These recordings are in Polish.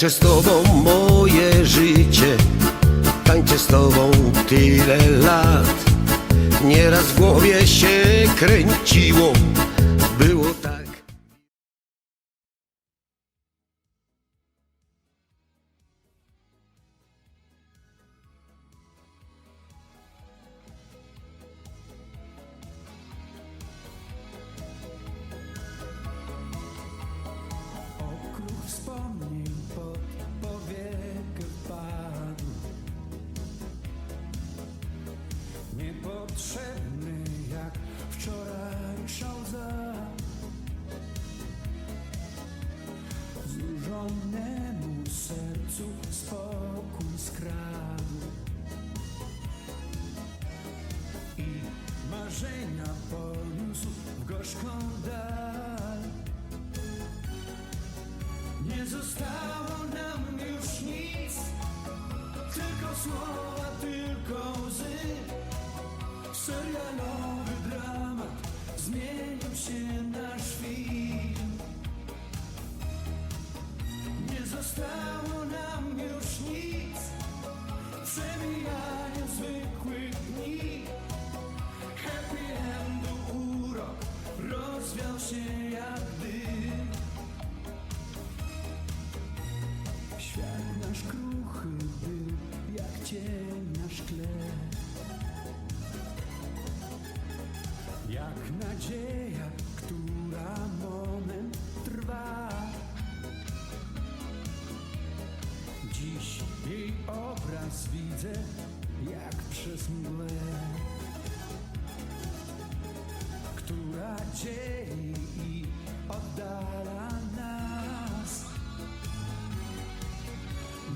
Tańczę z tobą moje życie. Tańczę z tobą tyle lat. Nieraz w głowie się kręciło Serialowy dramat zmienił się na film. Nie zostało nam już nic, przemijanie zwykłych dni. Happy endu urok rozwiał się jak dym. Świat nasz kruchy był jak cień na szkle Jak nadzieja, która moment trwa Dziś jej obraz widzę jak przez mgłę Która dzieli i oddala nas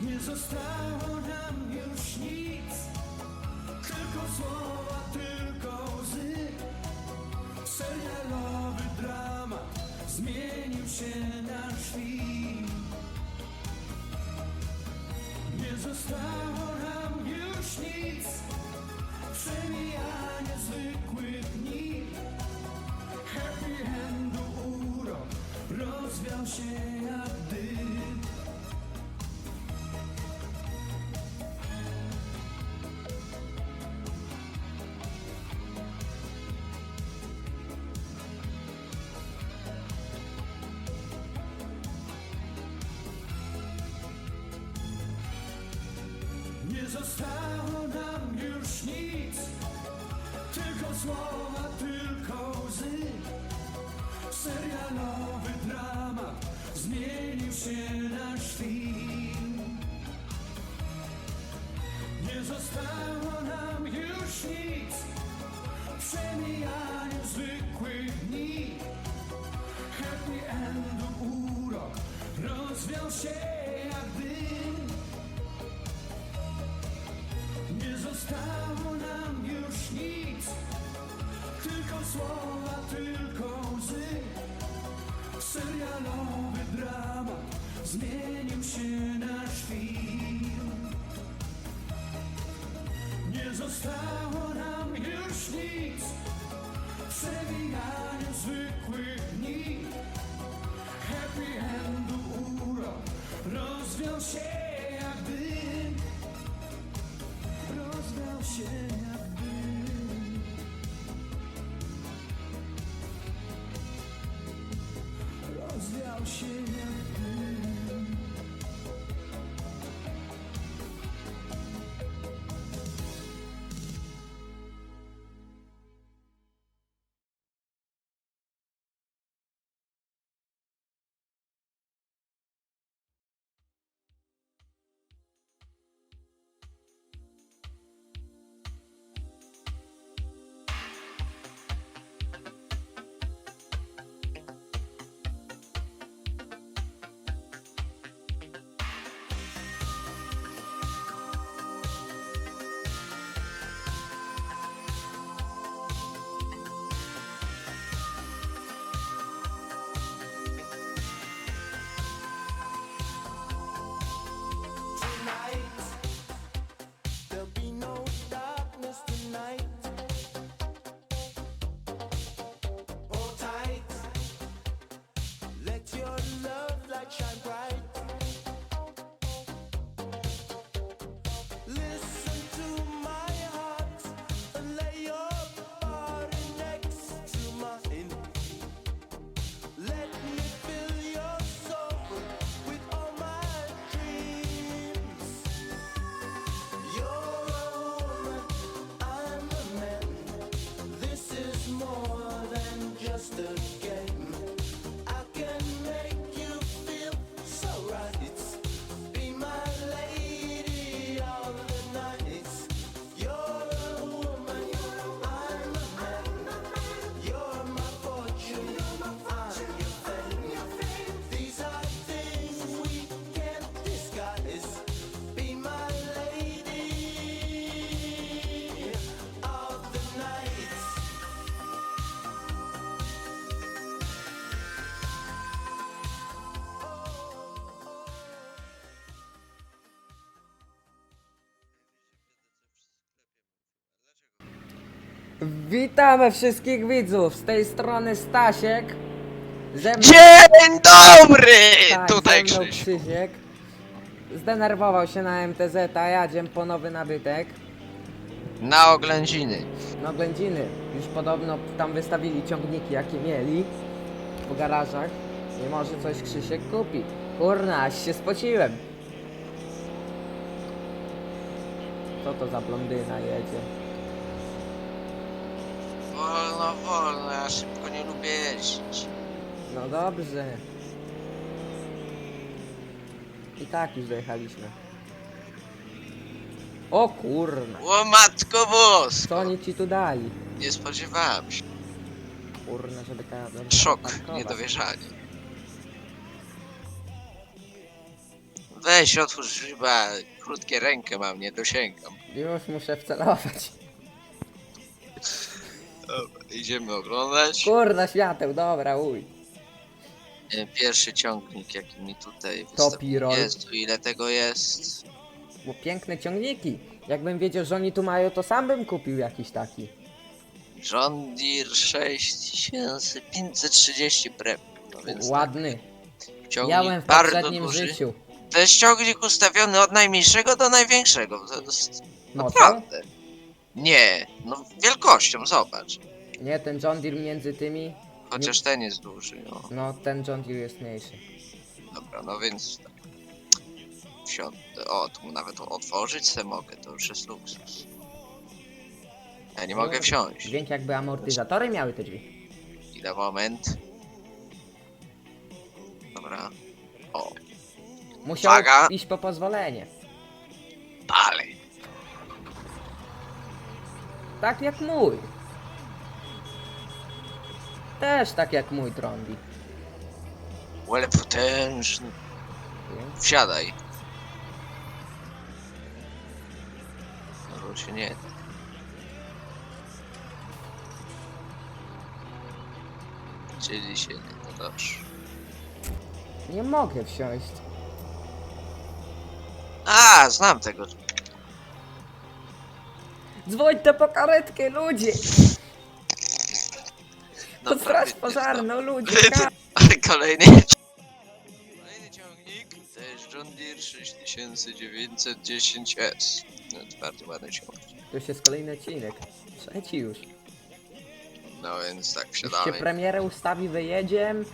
nie zostało nam już nic, tylko słowa. Serialowy dramat zmienił się na film. Nie zostało nam już nic, przemijanie zwykłych dni. Happy endu urok rozwiał się Serialowy dramat zmienił się na film. Nie zostało nam już nic, przemijanie zwykłych dni. Happy endu urok rozwiał się jak dym. Nie zostało nam już nic, tylko słowa, tylko łzy. Serialowy dramat zmienił się na film. Nie zostało nam już nic, przewijanie zwykłych dni. Happy endu urok rozwiał się Witamy wszystkich widzów, z tej strony Stasiek. Ze mną, Dzień dobry! tak, Tutaj ze mną Krzyś. Krzysiek. Zdenerwował się na MTZ, a jadziem po nowy nabytek. Na oględziny. No Ględziny, już podobno tam wystawili ciągniki jakie mieli po garażach. Nie może coś Krzysiek kupi. Kurna, aż się spociłem. Co to za blondyna jedzie? Wolno, wolno, ja szybko nie lubię jeździć. No dobrze. I tak już dojechaliśmy. O kurna. O matko bosko! Co oni ci tu dali? Nie spodziewałem się. Kurna, żeby ta... Szok, niedowierzanie. Weź, otwórz chyba krótkie rękę mam, nie dosięgam. Już muszę wcelować. Dobra, idziemy oglądać. Kurna, świateł, dobra, uj. E, Pierwszy ciągnik, jaki mi tutaj To wystawi- pirol. Jest, tu ile tego jest? Bo piękne ciągniki. Jakbym wiedział, że oni tu mają, to sam bym kupił jakiś taki. John Deere 6530 prep. No więc Ładny. ciągnik Miałem w bardzo poprzednim duży. życiu. To jest ciągnik ustawiony od najmniejszego do największego. To jest No co? naprawdę. Nie, no wielkością, zobacz. Nie, ten John Deere między tymi. Chociaż ten jest duży, no. No, ten John Deere jest mniejszy. Dobra, no więc tak. Wsiądę. O, tu nawet otworzyć se mogę, to już jest luksus. Ja nie mogę No, wsiąść. Dźwięk jakby amortyzatory miały te drzwi. Chwilę, moment. Dobra. O, Musiał Uwaga. iść po pozwolenie. dalej. Tak jak mój. Też tak jak mój trąbi. Ale potężny. Wsiadaj. No bo się nie. Czyli się nie da, dobrze. Nie mogę wsiąść. A, znam tego. Dzwoń to po karetkę, ludzie! To Dobra, straż znam. pożarną, ludzie! ka- Ale kolejny. Kolejny ciągnik to jest John Deere 6910S. No, to bardzo ładny ciągnik. To już jest kolejny odcinek. Trzeci już. No więc tak, Już się wsiadamy. premierę ustawi, wyjedziem.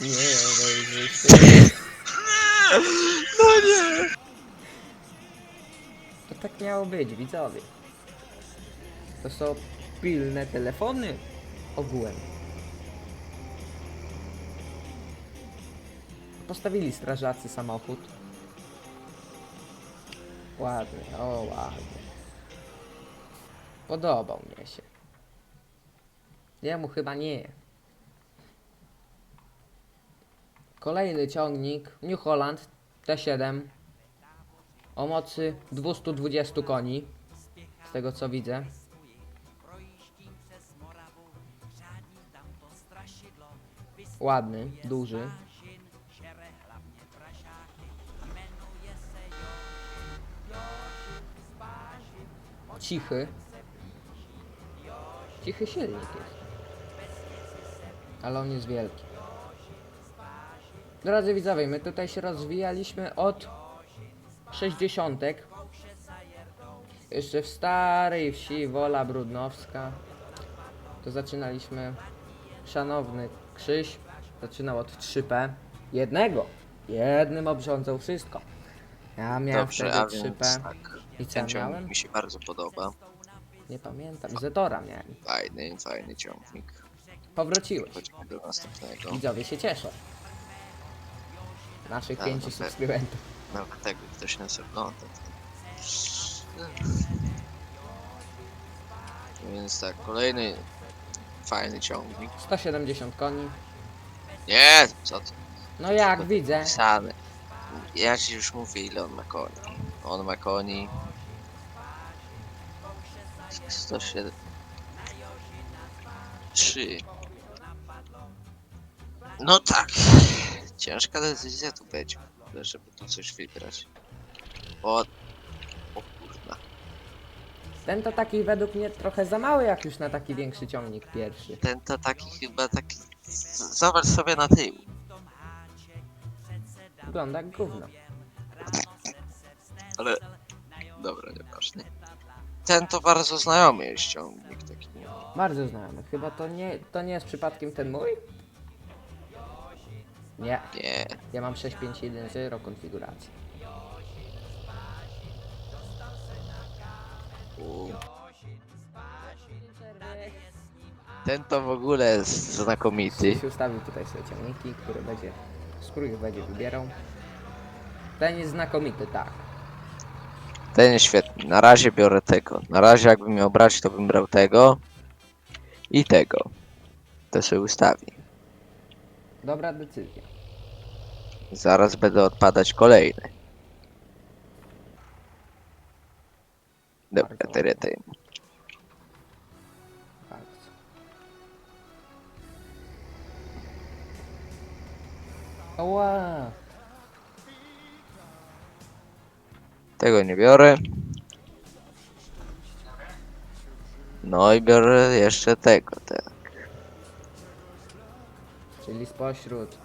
Nie, no już wyjście. No nie! Tak miało być, widzowie. To są pilne telefony ogółem. Postawili strażacy samochód. Ładny, o ładny. Podobał mnie się. Jemu chyba nie. Kolejny ciągnik New Holland T7 o mocy 220 koni, z tego co widzę. Ładny, duży. Cichy. Cichy silnik jest. Ale on jest wielki. Drodzy widzowie, my tutaj się rozwijaliśmy od 60. Jeszcze w starej wsi Wola Brudnowska. To zaczynaliśmy. Szanowny Krzyś zaczynał od 3P. Jednego. Jednym obrządzał wszystko. Ja miałem Dobrze, a wtedy więc 3P. tak. I co Ten ja ciągnik miałem? mi się bardzo podoba. Nie pamiętam. Zetora miałem. Fajny, fajny ciągnik. Powróciłeś. Chodźmy do następnego. Widzowie się cieszą. Naszych Tak, pięciu no tak. subskrybentów. Nawet tego ktoś nas ogląda. Więc tak, kolejny fajny ciągnik. 170 koni. Nie, co ty? No jak widzę. Pisane. Ja ci już mówię ile on ma koni. On ma koni. 107. 3. No tak. Ciężka decyzja tu będzie, żeby tu coś wybrać. O, o kurna. Ten to taki według mnie trochę za mały jak już na taki większy ciągnik pierwszy. Ten to taki chyba taki... z- Zobacz sobie na tył. Wygląda jak gówno. Ale... Dobra, nieważne. Ten to bardzo znajomy jest ciągnik taki. Bardzo znajomy. Chyba to nie, to nie jest przypadkiem ten mój? Nie, Nie. ja mam 6510 konfiguracji. U. Ten to w ogóle jest znakomity. Krzyś ustawił tutaj sobie ciągniki, które będzie, z których będzie wybierał. Ten jest znakomity, tak. Ten jest świetny. Na razie biorę tego. Na razie jakbym miał brać, to bym brał tego. I tego. To sobie ustawi. Dobra decyzja. Zaraz będę odpadać kolejny. Dobra, Bardzo tyle ładnie. tej. Bardzo. Ała! Tego nie biorę. No i biorę jeszcze tego. Te. Czyli spośród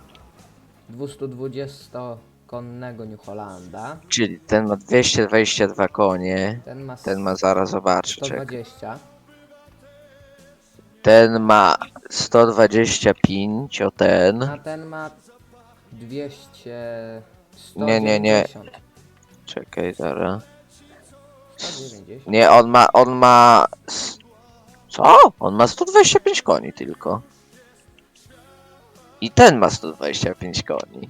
220-konnego New Hollanda, Czyli ten ma 222 konie. ten ma Ten ma zaraz. Czekaj. 120. Ten ma 125, o ten. A ten ma 200. Nie, nie, nie. 190. Czekaj, zaraz. 190. Nie, on ma, on ma... s- Co? On ma 125 koni tylko. I ten ma 125 koni.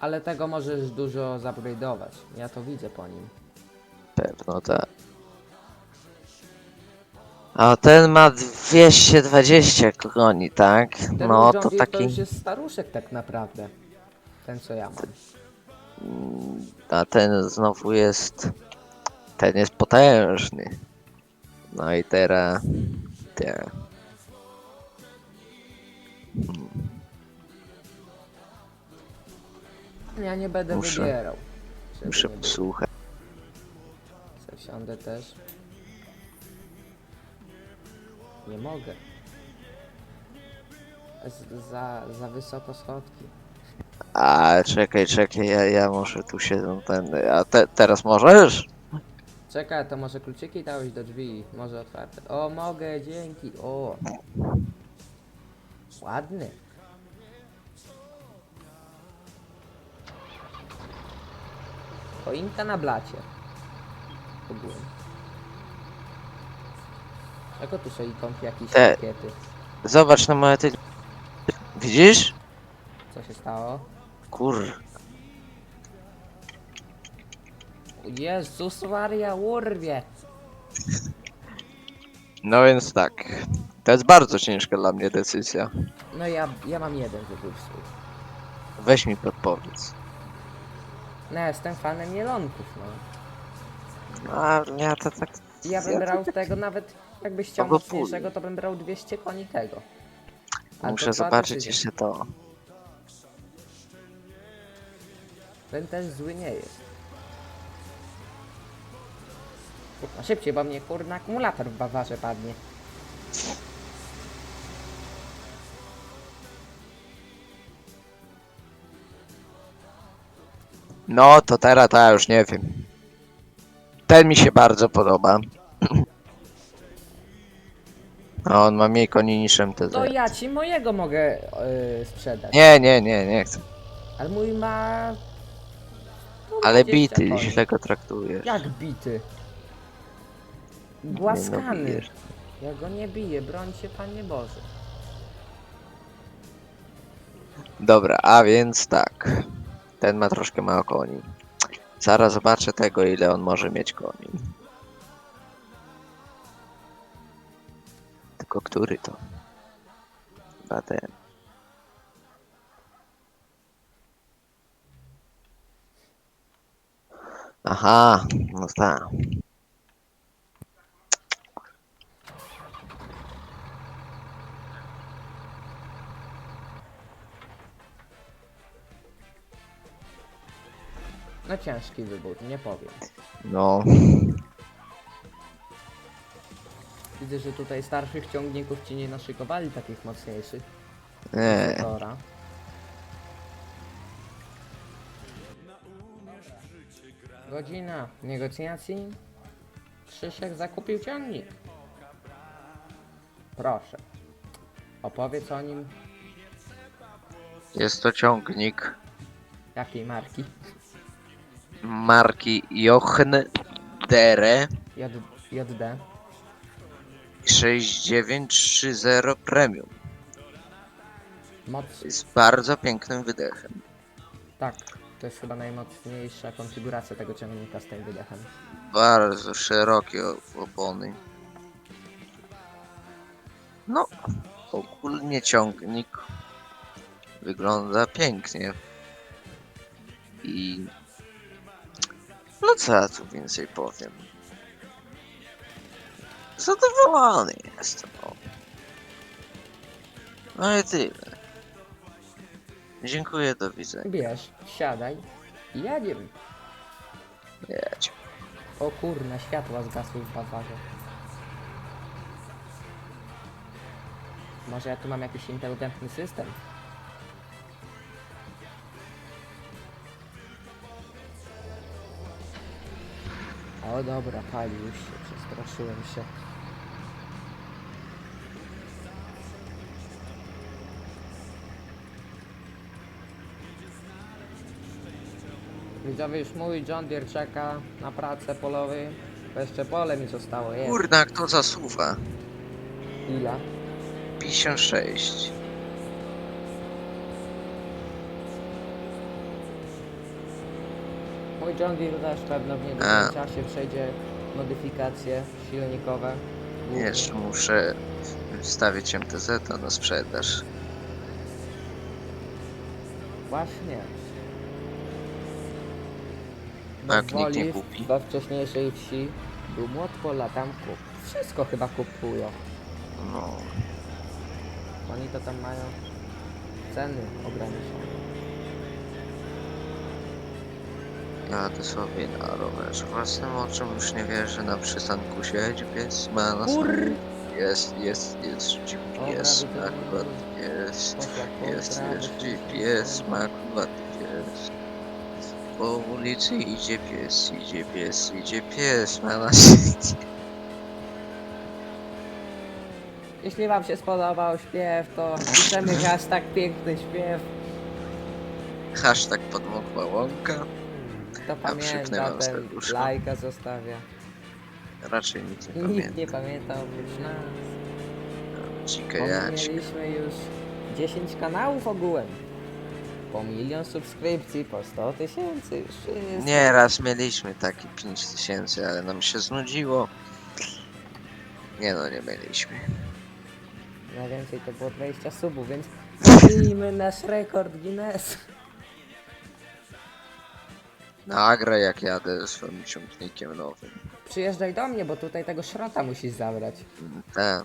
Ale tego możesz dużo zupgrade'ować. Ja to widzę po nim. Pewno tak. A ten ma 220 koni, tak? Ten No John to Deere to taki... już jest staruszek tak naprawdę. Ten co ja mam. Mm, A ten znowu jest... Ten jest potężny. No i teraz... Te. Ja nie będę Muszę- wybierał. żeby Muszę nie było. posłuchać. Se Wsiądę też. Nie mogę. Z, za, za wysoko schodki. A czekaj, czekaj, ja, ja muszę tu się ten. A te, teraz możesz? Czekaj, to może kluczyki dałeś do drzwi. Może otwarte. O, mogę, dzięki. O. Ładny. Choinka na blacie. Ogólnie. Czego tu są ikonki jakieś Te- pakiety? Zobacz na moje ty. Widzisz? Co się stało? Kur. Jezus Maria, urwie! No więc tak. To jest bardzo ciężka dla mnie decyzja. No ja, ja mam jeden wybór swój. Weź mi podpowiedz. No ja jestem fanem jelonków, no. A ja to tak. Ja bym brał tego nawet, jakbyś chciał Albo mocniejszego, to bym brał 200 koni tego. Ale Muszę zobaczyć jeszcze to. Ten też zły nie jest. Kurwa, szybciej, bo mnie kurna akumulator w bawarze padnie. No to teraz to ja już nie wiem. Ten mi się bardzo podoba. A on ma mniej koni niż MTZ. To ja ci mojego mogę yy, sprzedać. Nie, nie, nie, nie chcę. Ale mój ma... no, Ale 20 bity, koni. źle go traktujesz. Jak bity? Nie, no, Głaskany. bijesz. Ja go nie biję, brońcie Panie Boże. Dobra, a więc tak. Ten ma troszkę mało koni. Zaraz zobaczę tego, ile on może mieć koni. Tylko który to? Chyba ten. Aha, no tak. No ciężki wybór, nie powiem. No. Widzę, że tutaj starszych ciągników ci nie naszykowali takich mocniejszych. Nie, Tora. Godzina negocjacji. Krzysiek zakupił ciągnik. Proszę. Opowiedz o nim. jest to ciągnik Jakiej marki? Marki Jochen Dere J JD. 6930 Premium. Moc. Jest bardzo pięknym wydechem. Tak. To jest chyba najmocniejsza konfiguracja tego ciągnika z tym wydechem. Bardzo szerokie opony. No, ogólnie ciągnik wygląda pięknie. I no co ja tu więcej powiem? Zadowolony jestem. No i tyle. Dziękuję, do widzenia. Bierz, siadaj i jedziemy. Jedź. O kurna, światła zgasły w bazarze. Może ja tu mam jakiś inteligentny system? O dobra, pali już się, przestraszyłem się. Widzowie, już mój John Deere czeka na pracę polowej. To jeszcze pole mi zostało, jest. Kurna, kto zasuwa? Ile? 56. John Deere też pewno w A. niedługim czasie przejdzie modyfikacje silnikowe. Jeszcze muszę wstawić MTZ na sprzedaż. Właśnie. Bo nikt nie woli kupi? We wcześniejszej wsi był młot pola, tam kup. Wszystko chyba kupują. No, Oni to tam mają ceny ograniczone. Jadę sobie na rowerze własnym oczom, już nie wierzę, na przystanku siedzi pies, ma na Kur-. Jest, jest, jest GPS, ma akurat jest, jest, jest GPS, ma akurat jest. Po ulicy idzie pies, idzie pies, idzie pies, ma na Jeśli wam się spodobał śpiew, to piszemy hashtag piękny śpiew. Hashtag podmokła łąka. Kto pamięta, wam ten serduszko. lajka zostawia. Raczej nikt nie Nikt pamięta. nie pamięta oprócz nas. Dzikie Bo my jacie. mieliśmy już 10 kanałów ogółem. Po milion subskrypcji, po 100 tysięcy, wszystko. Nieraz mieliśmy takie 5000, ale nam się znudziło. Nie no, nie mieliśmy. Najwięcej to było 20 subów, więc bijmy nasz rekord Guinness. Nagraj jak jadę swoim ciągnikiem nowym. Przyjeżdżaj do mnie, bo tutaj tego szrota musisz zabrać. Tak.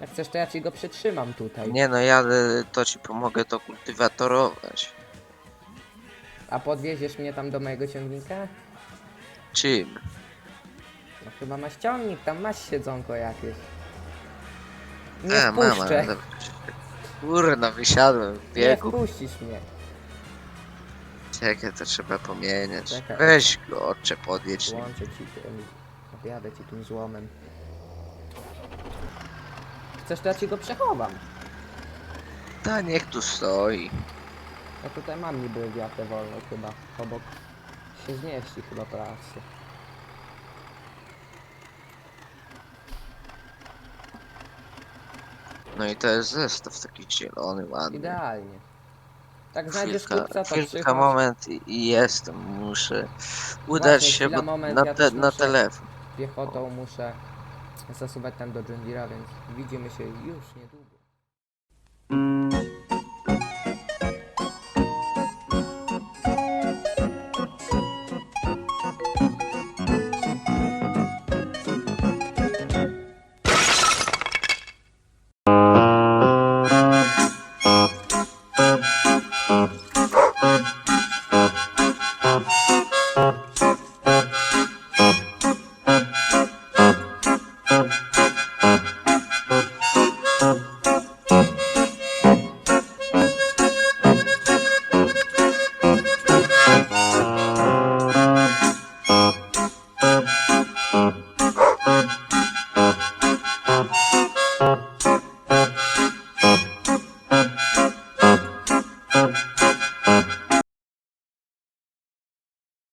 Jak chcesz, to ja ci go przytrzymam tutaj. Nie no, jadę, to ci pomogę to kultywatorować. A podwieziesz mnie tam do mojego ciągnika? Czym? No chyba masz ciągnik, tam masz siedzonko jakieś. Nie A, mama, wpuszczę. ale... Kurna, wysiadłem w Nie biegu. wpuścisz mnie. Czekaj, to trzeba pomieniać. Weź go, ocze, podjedź nim. Włączę ci tym. Objadę ci tym złomem. Chcesz, to ja ci go przechowam. Ta niech tu stoi. Ja tutaj mam niby wiatę wolną chyba. Obok się zmieści chyba pracy. No i to jest zestaw taki zielony, ładny. Idealnie. Tak znajdziesz Chwilka, kupca, to chwilka przychodź. moment i- i jestem. Muszę udać Właśnie, się chwila, bo moment, na, ja te, też na muszę. telefon. Piechotą muszę zasuwać tam do John Deere'a, więc widzimy się już niedługo.